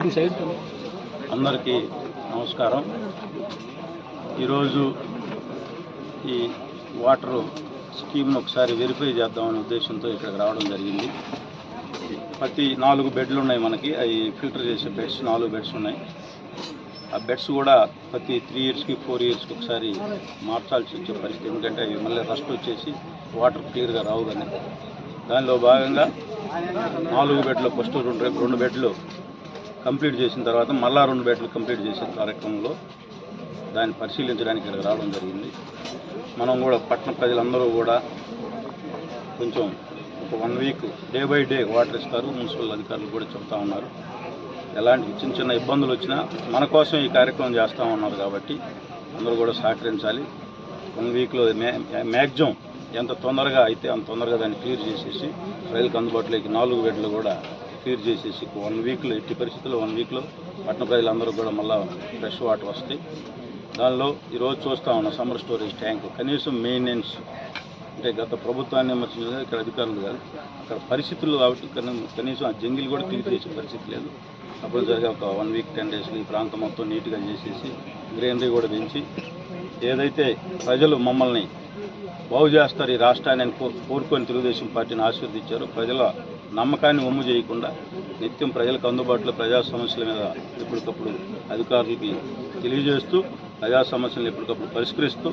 అందరికీ నమస్కారం. ఈరోజు ఈ వాటర్ స్కీమ్ను ఒకసారి వెరిఫై చేద్దామనే ఉద్దేశంతో ఇక్కడికి రావడం జరిగింది. ప్రతి నాలుగు బెడ్లు ఉన్నాయి మనకి. అవి ఫిల్టర్ చేసే బెడ్స్ నాలుగు బెడ్స్ ఉన్నాయి. ఆ బెడ్స్ కూడా ప్రతి త్రీ ఇయర్స్కి ఫోర్ ఇయర్స్కి ఒకసారి మార్చాల్సి వచ్చే పరిస్థితి. ఎందుకంటే అవి మళ్ళీ రస్ట్ వచ్చేసి వాటర్ క్లియర్గా రావు కానీ. దానిలో భాగంగా నాలుగు బెడ్లు ఫస్ట్ రెండు రెండు బెడ్లు కంప్లీట్ చేసిన తర్వాత మళ్ళా రెండు బెడ్లు కంప్లీట్ చేసే కార్యక్రమంలో దాన్ని పరిశీలించడానికి ఇక్కడికి రావడం జరిగింది. మనం కూడా పట్టణ ప్రజలందరూ కూడా కొంచెం ఒక one week day by day water ఇస్తారు. మున్సిపల్ అధికారులు కూడా చెప్తా ఉన్నారు. ఎలాంటి చిన్న చిన్న ఇబ్బందులు వచ్చినా మన కోసం ఈ కార్యక్రమం చేస్తూ ఉన్నారు కాబట్టి అందరూ కూడా సహకరించాలి. వన్ వీక్లో మ్యాక్సిమం ఎంత తొందరగా అయితే అంత తొందరగా దాన్ని క్లియర్ చేసేసి ప్రజలకు అందుబాటులోకి నాలుగు బెడ్లు కూడా క్లియర్ చేసేసి వన్ వీక్లో ఎట్టి పరిస్థితుల్లో వన్ వీక్లో పట్టణ ప్రజలందరూ కూడా మళ్ళీ ఫ్రెష్ వాటర్ వస్తాయి. దానిలో ఈరోజు చూస్తూ ఉన్న సమ్మర్ స్టోరేజ్ ట్యాంకు. కనీసం మెయింటెనెన్స్ అంటే గత ప్రభుత్వాన్ని విమర్శించడం ఇక్కడ అధికారులు కాదు అక్కడ పరిస్థితులు కాబట్టి కనీసం ఆ జంగిల్ కూడా క్లియర్ చేసే పరిస్థితి లేదు. అప్పుడు జరిగే ఒక వన్ వీక్ టెన్ డేస్లో ఈ ప్రాంతం మొత్తం నీట్గా చేసేసి గ్రీనరీ కూడా పెంచి ఏదైతే ప్రజలు మమ్మల్ని బాగు చేస్తారు ఈ రాష్ట్రాన్ని అని కో- కోరుకొని తెలుగుదేశం పార్టీని ఆశీర్వదించారు ప్రజల నమ్మకాన్ని ఒమ్ము చేయకుండా నిత్యం ప్రజలకు అందుబాటులో ప్రజా సమస్యల మీద ఎప్పటికప్పుడు అధికారులకి తెలియజేస్తూ ప్రజా సమస్యలను ఎప్పటికప్పుడు పరిష్కరిస్తూ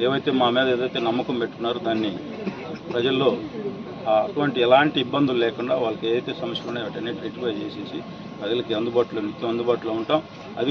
ఏవైతే మా మీద ఏదైతే నమ్మకం పెట్టుకున్నారో దాన్ని ప్రజల్లో అటువంటి ఎలాంటి ఇబ్బందులు లేకుండా వాళ్ళకి ఏదైతే సమస్యలు ఉన్నాయో వాటన్నిటి రెక్టిఫై చేసేసి ప్రజలకి అందుబాటులో నిత్యం అందుబాటులో ఉంటాం. అది